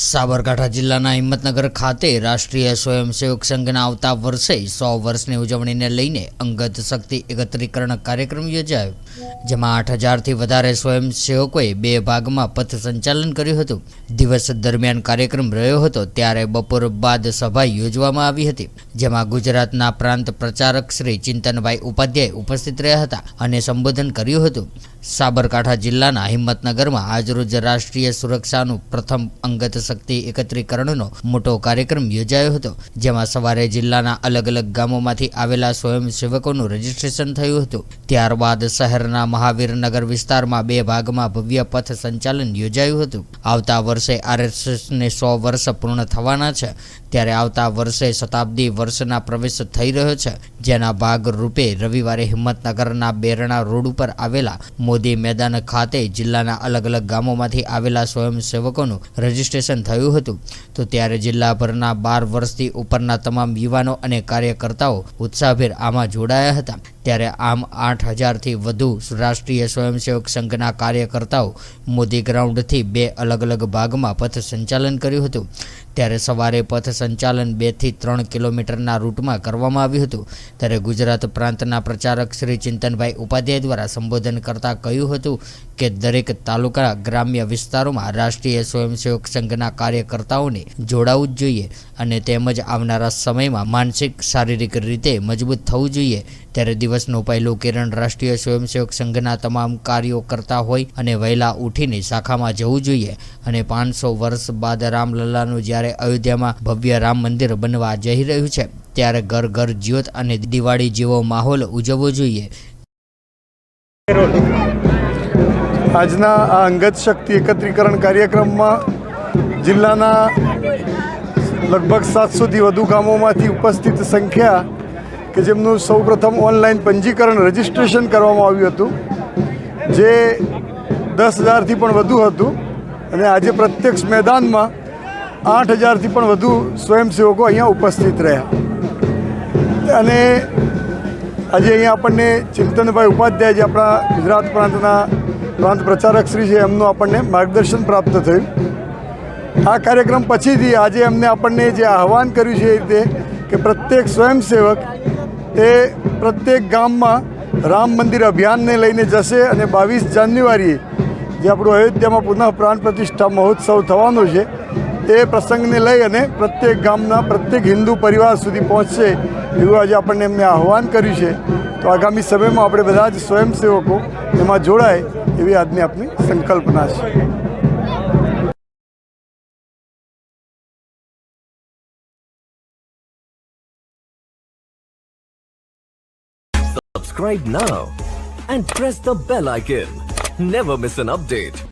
સાબરકાંઠા જિલ્લાના હિંમતનગર ખાતે રાષ્ટ્રીય સ્વયંસેવક સંઘના આવતા વર્ષે સો વર્ષની ઉજવણીને લઈને અંગત શક્તિ એકત્રીકરણ કાર્યક્રમ યોજાયો. જેમાં આઠ હજારથી વધારે સ્વયંસેવકોએ બે ભાગમાં પથ સંચાલન કર્યું હતું. દિવસ દરમિયાન કાર્યક્રમ રહ્યો હતો ત્યારે બપોર બાદ સભા યોજવામાં આવી હતી, જેમાં ગુજરાતના પ્રાંત પ્રચારક શ્રી ચિંતનભાઈ ઉપાધ્યાય ઉપસ્થિત રહ્યા હતા અને સંબોધન કર્યું હતું. સાબરકાંઠા જિલ્લાના હિંમતનગરમાં આજરોજ રાષ્ટ્રીય સુરક્ષાનું પ્રથમ અંગત શક્તિ એકત્રીકરણનો મોટો કાર્યક્રમ યોજાયો હતો, જેમાં સવારે જિલ્લાના અલગ અલગ ગામોમાંથી આવેલા સ્વયંસેવકોનું રજીસ્ટ્રેશન થયું હતું. ત્યારબાદ શહેરના મહાવીરનગર વિસ્તારમાં બે ભાગમાં ભવ્ય પથ સંચાલન યોજાયું હતું. આવતા વર્ષે આરએસએસને સો વર્ષ પૂર્ણ થવાના છે. ત્યારે આવતા વર્ષે શતાબ્દી વર્ષના પ્રવેશ થઈ રહ્યો છે. જેના ભાગ રૂપે રવિવારે હિંમતનગરના બેરણા રોડ ઉપર આવેલા મોદી મેદાન ખાતે જિલ્લાના અલગ અલગ ગામોમાંથી આવેલા સ્વયંસેવકોનું રજીસ્ટ્રેશન થયું હતું. તો ત્યારે જિલ્લાભરના બાર વર્ષથી ઉપરના તમામ યુવાનો અને કાર્યકર્તાઓ ઉત્સાહભેર આમાં જોડાયા હતા. ત્યારે આમ આઠ હજારથી વધુ રાષ્ટ્રીય સ્વયંસેવક સંઘના કાર્યકર્તાઓ મોદી ગ્રાઉન્ડથી બે અલગ અલગ ભાગમાં પથ સંચાલન કર્યું હતું. ત્યારે સવારે પથ સંચાલન બેથી ત્રણ કિલોમીટરના રૂટમાં કરવામાં આવ્યું હતું. ત્યારે ગુજરાત પ્રાંતના પ્રચારક શ્રી ચિંતનભાઈ ઉપાધ્યાય દ્વારા સંબોધન કરતાં કહ્યું હતું કે દરેક તાલુકા, ગ્રામ્ય વિસ્તારોમાં રાષ્ટ્રીય સ્વયંસેવક સંઘના કાર્યકર્તાઓને જોડાવું જ જોઈએ અને તેમજ આવનારા સમયમાં માનસિક, શારીરિક રીતે મજબૂત થવું જોઈએ. ત્યારે દિવસનું પહેલું કિરણ રાષ્ટ્રીય સ્વયંસેવક સંઘના તમામ કાર્યો કરતા હોય અને વહેલા ઉઠીને શાખામાં જવું જોઈએ અને પાંચસો વર્ષ બાદ રામલલ્લાનું જ્યારે અયોધ્યામાં ભવ્ય રામ મંદિર બનવા જઈ રહ્યું છે. ત્યારે ઘર ઘર જ્યોત અને દિવાળી જેવો માહોલ ઉજવવો જોઈએ. આજના આ અંગત શક્તિ એકત્રીકરણ કાર્યક્રમમાં જિલ્લાના લગભગ સાતસોથી વધુ ગામોમાંથી ઉપસ્થિત સંખ્યા કે જેમનું સૌપ્રથમ ઓનલાઈન પંજીકરણ રજિસ્ટ્રેશન કરવામાં આવ્યું હતું, જે દસ હજારથી પણ વધુ હતું. અને આજે પ્રત્યક્ષ મેદાનમાં આઠ હજારથી પણ વધુ સ્વયંસેવકો અહીંયા ઉપસ્થિત રહ્યા. અને આજે અહીંયા આપણને ચિંતનભાઈ ઉપાધ્યાય જે આપણા ગુજરાત પ્રાંતના પ્રાંત પ્રચારક શ્રી છે, એમનું આપણને માર્ગદર્શન પ્રાપ્ત થયું. આ કાર્યક્રમ પછીથી આજે એમને આપણને જે આહવાન કર્યું છે એ રીતે કે પ્રત્યેક સ્વયંસેવક એ પ્રત્યેક ગામમાં રામ મંદિર અભિયાનને લઈને જશે અને બાવીસ જાન્યુઆરીએ જે આપણું અયોધ્યામાં પુનઃ પ્રાણ પ્રતિષ્ઠા મહોત્સવ થવાનો છે એ પ્રસંગને લઈ અને પ્રત્યેક ગામના પ્રત્યેક હિન્દુ પરિવાર સુધી પહોંચશે એવું આજે આપણને એમને આહવાન કર્યું છે તો આગામી સમયમાં આપણે બધા જ સ્વયંસેવકો એમાં જોડાય એવી આજની આપની સંકલ્પના છે Subscribe now and press the bell icon. Never miss an update.